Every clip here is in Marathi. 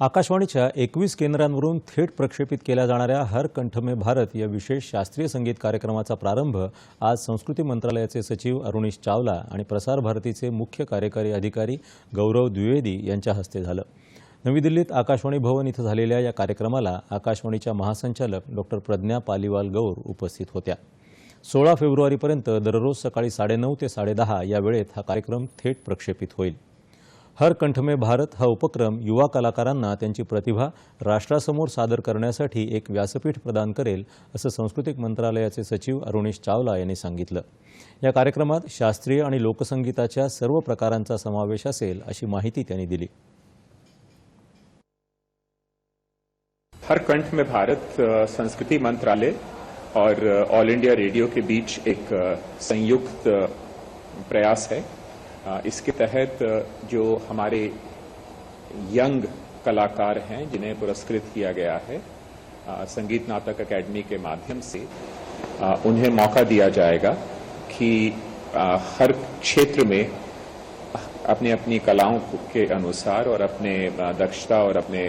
आकाशवाणीच्या एकवीस केंद्रांवरून थेट प्रक्षेपित केल्या जाणाऱ्या हर कंठ में भारत या विशेष शास्त्रीय संगीत कार्यक्रमाचा प्रारंभ आज संस्कृती मंत्रालयाचे सचिव अरुणीश चावला आणि प्रसार भारतीचे मुख्य कार्यकारी अधिकारी गौरव द्विवेदी यांच्या हस्ते झालं. नवी दिल्लीत आकाशवाणी भवन इथं झालेल्या या कार्यक्रमाला आकाशवाणीच्या महासंचालक डॉक्टर प्रज्ञा पालिवाल गौर उपस्थित होत्या. सोळा फेब्रुवारीपर्यंत दररोज सकाळी साडेनऊ ते साडेदहा या वेळेत हा कार्यक्रम थेट प्रक्षेपित होईल. हर कंठ में भारत हा उपक्रम युवा कलाकारांना त्यांची प्रतिभा राष्ट्रासमोर सादर करण्यासाठी एक व्यासपीठ प्रदान करेल असं सांस्कृतिक मंत्रालयाचे सचिव अरुणेश चावला यांनी सांगितलं. या कार्यक्रमात शास्त्रीय आणि लोकसंगीताच्या सर्व प्रकारांचा समावेश असेल अशी माहिती त्यांनी दिली. हर कंठ में भारत संस्कृति मंत्रालय और ऑल इंडिया रेडियो के बीच एक संयुक्त प्रयास है। इसके तहत जो हमारे यंग कलाकार हैं, जिन्हें पुरस्कृत किया गया है संगीत नाटक अकेडमी के माध्यम से उन्हें मौका दिया जाएगा कि हर क्षेत्र में अपनी अपनी कलाओं के अनुसार और अपने दक्षता और अपने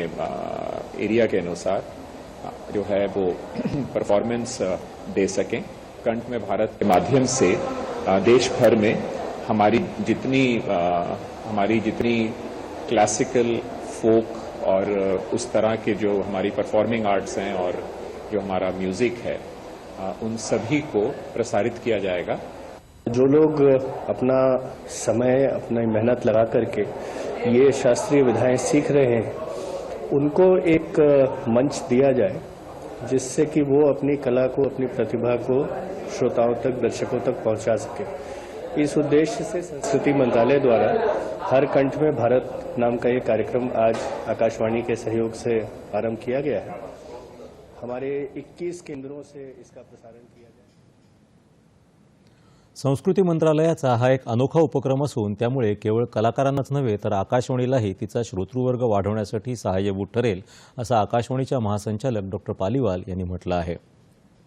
एरिया के अनुसार जो है वो परफॉर्मेंस दे सकें। कंठ में भारत के माध्यम से देश भर में हमारी जितनी अ, हमारी जितनी क्लासिकल फोक और उस तरह के जो हमारी परफॉर्मिंग आर्ट्स हैं और जो हमारा म्यूज़िक है अ, उन सभी को प्रसारित किया जाएगा। जो लोग अपना समय अपनी मेहनत लगा करके ये शास्त्रीय विधाएँ सीख रहे हैं उनको एक मंच दिया जाए जिससे कि वो अपनी कला को अपनी प्रतिभा को श्रोताओं तक दर्शकों तक पहुँचा सके। इस उद्देश्य से संस्कृति मंत्रालय द्वारा हर कंठ में भारत नाम का ये कार्यक्रम आज आकाशवाणी के सहयोग से आरंभ किया गया है। हमारे 21 केंद्रों से इसका प्रसारण किया गया संस्कृती मंत्रालयाचा हा एक अनोखा उपक्रम असून त्यामुळे केवळ कलाकारांनाच नव्हे तर आकाशवाणीलाही तिचा श्रोतृवर्ग वाढवण्यासाठी सहाय्यभूत ठरेल असं आकाशवाणीच्या महासंचालक डॉक्टर पालिवाल यांनी म्हटलं आहे.